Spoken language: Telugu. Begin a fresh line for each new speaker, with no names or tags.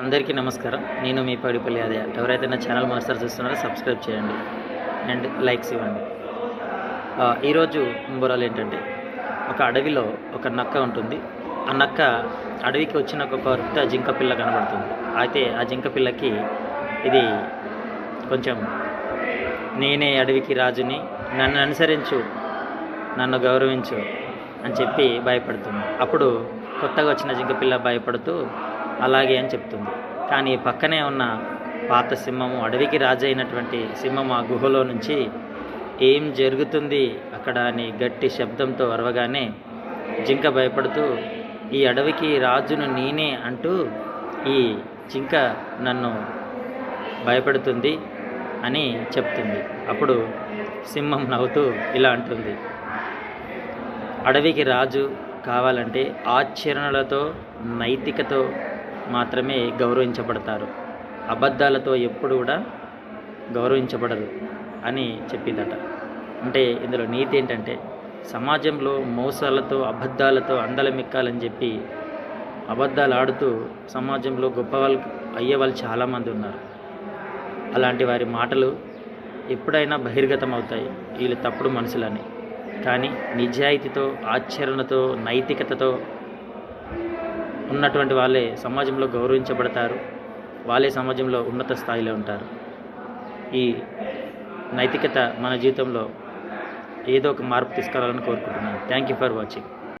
అందరికీ నమస్కారం. నేను మీ పడిపల్లి అదే ఎవరైతే నా ఛానల్ మాస్టర్ చూస్తున్నారో సబ్స్క్రైబ్ చేయండి. అండ్ లైక్స్ ఇవ్వండి. ఈరోజు బురాలు ఏంటంటే ఒక అడవిలో ఒక నక్క ఉంటుంది. ఆ నక్క అడవికి వచ్చిన ఒక కొత్త జింక పిల్ల కనబడుతుంది. అయితే ఆ జింక పిల్లకి ఇది కొంచెం నేనే అడవికి రాజుని నన్ను అనుసరించు నన్ను గౌరవించు అని చెప్పి భయపడుతుంది. అప్పుడు కొత్తగా వచ్చిన జింక పిల్ల భయపడుతూ అలాగే అని చెప్తుంది. కానీ పక్కనే ఉన్న పాత సింహము అడవికి రాజు అయినటువంటి సింహం ఆ గుహలో నుంచి ఏం జరుగుతుంది? అక్కడ అని గట్టి శబ్దంతో అరవగానే జింక భయపడుతూ ఈ అడవికి రాజును నేనే అంటూ ఈ జింక నన్ను భయపడుతుంది అని చెప్తుంది. అప్పుడు సింహం నవ్వుతూ ఇలా అంటుంది అడవికి రాజు కావాలంటే ఆచరణలతో నైతికతో మాత్రమే గౌరవించబడతారు. అబద్ధాలతో ఎప్పుడు కూడా గౌరవించబడరు అని చెప్పిందట. అంటే ఇందులో నీతి ఏంటంటే సమాజంలో మోసాలతో అబద్ధాలతో అందలమిక్కాలని చెప్పి అబద్ధాలు ఆడుతూ సమాజంలో గొప్ప వాళ్ళు అయ్యే వాళ్ళు చాలామంది ఉన్నారు. అలాంటి వారి మాటలు ఎప్పుడైనా బహిర్గతం అవుతాయి వీళ్ళు తప్పుడు మనుషులని. కానీ నిజాయితీతో ఆచరణతో నైతికతతో ఉన్నటువంటి వాళ్ళే సమాజంలో గౌరవించబడతారు. వాళ్ళే సమాజంలో ఉన్నత స్థాయిలో ఉంటారు. ఈ నైతికత మన జీవితంలో ఏదో ఒక మార్పు తీసుకురావాలని కోరుకుంటున్నాను. Thank you for watching